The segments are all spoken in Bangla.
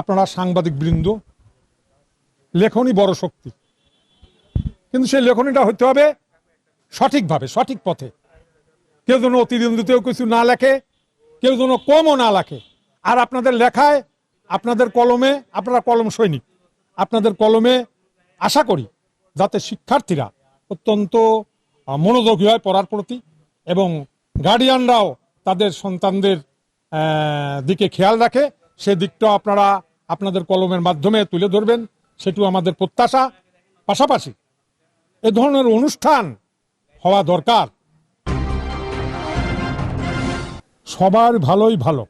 আপনারা সাংবাদিক বৃন্দ লেখনই বড় শক্তি। কিন্তু সেই লেখনীটা হতে হবে সঠিকভাবে, সঠিক পথে। কেউ যেন অতিরঞ্জিতেও কিছু না লেখে, কেউ যেন কমও না লেখে। আর আপনাদের লেখায়, আপনাদের কলমে, আপনারা কলম সৈনিক, আপনাদের কলমে আশা করি যাতে শিক্ষার্থীরা অত্যন্ত মনোযোগী হয় পড়ার প্রতি এবং গার্ডিয়ানরাও তাদের সন্তানদের দিকে খেয়াল রাখে। সে দিকটাও আপনারা আপনাদের কলমের মাধ্যমে তুলে ধরবেন, সেটিও আমাদের প্রত্যাশা। পাশাপাশি এ ধরনের অনুষ্ঠান হওয়া দরকার। সবার ভালোই ভালো,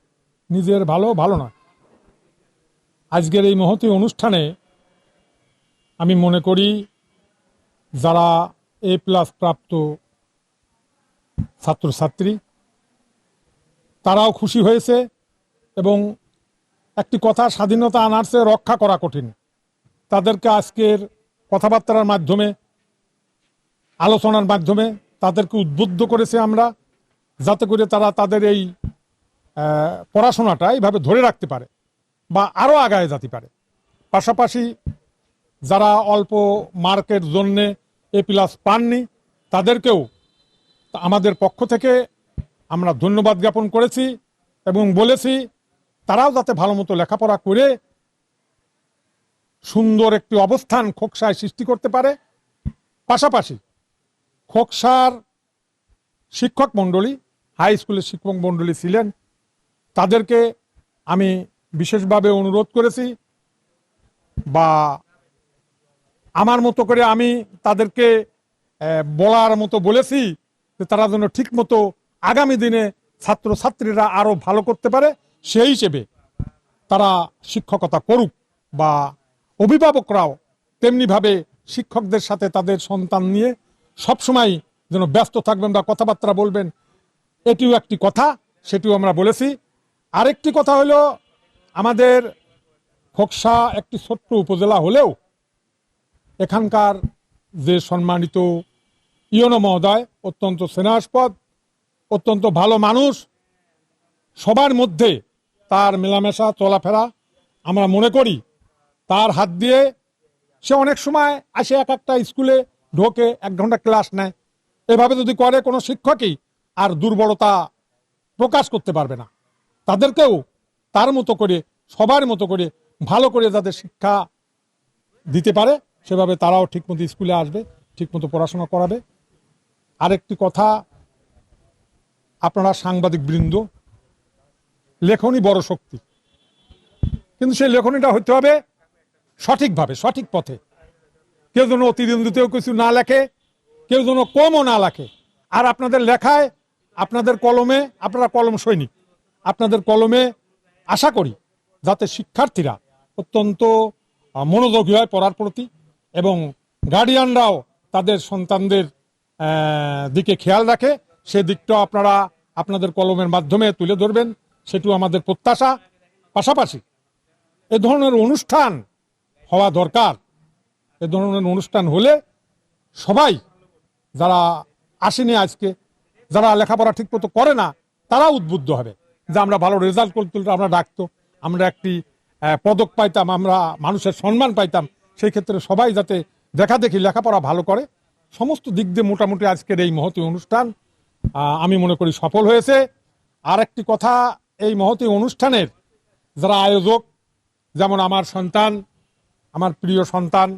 নিজের ভালো ভালো না আজকের এই মহতী অনুষ্ঠানে আমি মনে করি যারা এ প্লাস প্রাপ্ত ছাত্রছাত্রী, তারাও খুশি হয়েছে এবং একটি কথা স্বাধীনতা আনার চেয়ে রক্ষা করা কঠিন। তাদেরকে আজকের কথাবার্তার মাধ্যমে, আলোচনার মাধ্যমে তাদেরকে উদ্বুদ্ধ করেছে আমরা, যাতে করে তারা তাদের এই পড়াশোনাটা এইভাবে ধরে রাখতে পারে বা আরও আগায় যেতে পারে। পাশাপাশি যারা অল্প মার্কের জন্যে এ প্লাস পাননি, তাদেরকেও আমাদের পক্ষ থেকে আমরা ধন্যবাদ জ্ঞাপন করেছি এবং বলেছি তারাও যাতে ভালো মতো লেখাপড়া করে সুন্দর একটি অবস্থান খোকসায় সৃষ্টি করতে পারে। পাশাপাশি খোকসার শিক্ষক মণ্ডলী, হাই স্কুলের শিক্ষক মণ্ডলী ছিলেন। তাদেরকে আমি বিশেষভাবে অনুরোধ করেছি বা আমার মতো করে আমি তাদেরকে বলার মতো বলেছি যে তারা যেন ঠিক মতো আগামী দিনে ছাত্রছাত্রীরা আরও ভালো করতে পারে। সেই হিসেবে তারা শিক্ষকতা করুক বা অভিভাবকরাও তেমনিভাবে শিক্ষকদের সাথে তাদের সন্তান নিয়ে সবসময় যেন ব্যস্ত থাকবেন বা কথাবার্তা বলবেন, এটিও একটি কথা, সেটিও আমরা বলেছি। আরেকটি কথা হলো, আমাদের খোকসা একটি ছোট্ট উপজেলা হলেও এখানকার যে সম্মানিত ইয়নো মহোদয়, অত্যন্ত স্নেহাস্পদ অত্যন্ত ভালো মানুষ, সবার মধ্যে তার মেলামেশা, চলাফেরা আমরা মনে করি। তার হাত দিয়ে সে অনেক সময় আসে এক একটা স্কুলে ঢোকে, এক ঘণ্টা ক্লাস নেয়। এভাবে যদি করে, কোনো শিক্ষকই আর দুর্বলতা প্রকাশ করতে পারবে না। তাদেরকেও তার মতো করে, সবার মতো করে, ভালো করে যাদের শিক্ষা দিতে পারে, সেভাবে তারাও ঠিকমতো স্কুলে আসবে, ঠিকমতো পড়াশোনা করাবে। আরেকটি কথা, আপনারা সাংবাদিক বৃন্দ লেখনই বড় শক্তি। কিন্তু সেই লেখনীটা হতে হবে সঠিকভাবে, সঠিক পথে। কেউ যেন অতিরঞ্জিতেও কিছু না লেখে, কেউ যেন কমও না লেখে। আর আপনাদের লেখায়, আপনাদের কলমে, আপনারা কলম সৈনিক, আপনাদের কলমে আশা করি যাতে শিক্ষার্থীরা অত্যন্ত মনোযোগী হয় পড়ার প্রতি এবং গার্ডিয়ানরাও তাদের সন্তানদের দিকে খেয়াল রাখে, সে দিকটাও আপনারা আপনাদের কলমের মাধ্যমে তুলে ধরবেন। সেটিও আমাদের প্রত্যাশা। পাশাপাশি এ ধরনের অনুষ্ঠান হওয়া দরকার। এ ধরনের অনুষ্ঠান হলে সবাই যারা আসেনি আজকে, যারা লেখাপড়া ঠিক মতো করে না তারা উদ্বুদ্ধ হবে যে আমরা ভালো রেজাল্ট করতে আমরা ডাকতো, আমরা একটি পদক পাইতাম, আমরা মানুষের সম্মান পাইতাম। সেই ক্ষেত্রে সবাই যাতে দেখা দেখি লেখাপড়া ভালো করে। সমস্ত দিক দিয়ে মোটামুটি আজকের এই মহতী অনুষ্ঠান আমি মনে করি সফল হয়েছে। আর একটি কথা এই মহতী অনুষ্ঠানের যারা আয়োজক, যেমন আমার সন্তান, আমার প্রিয় সন্তান,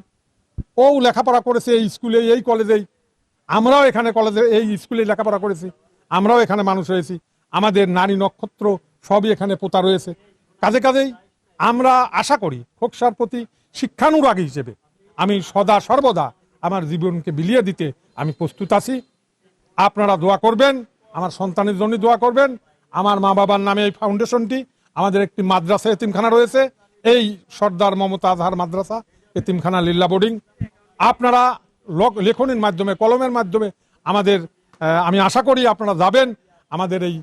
ও লেখাপড়া করেছে এই স্কুলে, এই কলেজেই। আমরাও এখানে কলেজে, এই স্কুলে লেখাপড়া করেছি। আমরাও এখানে মানুষ হয়েছি। আমাদের নারী নক্ষত্র সবই এখানে পোতা রয়েছে। কাজে কাজেই আমরা আশা করি খোকসার প্রতি শিক্ষানুরাগী হিসেবে আমি সদা সর্বদা আমার জীবনকে বিলিয়ে দিতে আমি প্রস্তুত আছি। আপনারা দোয়া করবেন, আমার সন্তানের জন্য দোয়া করবেন আমার মা বাবার নামে এই ফাউন্ডেশনটি আমাদের একটি মাদ্রাসা, এতিমখানা রয়েছে। এই সর্দার মমতা আজহার মাদ্রাসা, এতিমখানা লিল্লা বোর্ডিং। আপনারা লেখনের মাধ্যমে, কলমের মাধ্যমে আমাদের আমি আশা করি আপনারা যাবেন। আমাদের এই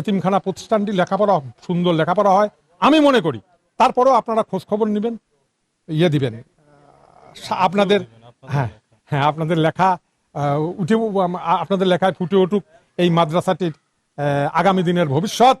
এতিমখানা প্রতিষ্ঠানটি লেখাপড়া, সুন্দর লেখাপড়া হয়। আমি মনে করি, তারপরেও আপনারা খোঁজ খবর নেবেন ইয়ে দিবেন। আপনাদের হ্যাঁ হ্যাঁ আপনাদের লেখা উঠে আপনাদের লেখায় ফুটে উঠুক এই মাদ্রাসাটির আগামী দিনের ভবিষ্যৎ,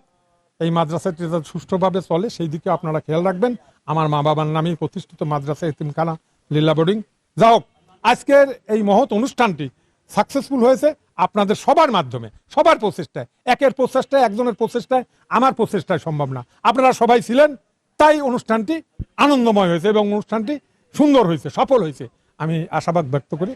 এই মাদ্রাসাটি যাতে সুষ্ঠুভাবে চলে, সেই দিকে আপনারা খেয়াল রাখবেন। আমার মা বাবার নামে প্রতিষ্ঠিত মাদ্রাসা এতিমখানা, লীলা বোর্ডিং। যা হোক, আজকের এই মহৎ অনুষ্ঠানটি সাকসেসফুল হয়েছে আপনাদের সবার মাধ্যমে, সবার প্রচেষ্টায়। একের প্রচেষ্টায়, একজনের প্রচেষ্টায়, আমার প্রচেষ্টায় সম্ভব না। আপনারা সবাই ছিলেন, তাই অনুষ্ঠানটি আনন্দময় হয়েছে এবং অনুষ্ঠানটি সুন্দর হয়েছে, সফল হয়েছে। আমি আশাবাদ ব্যক্ত করি।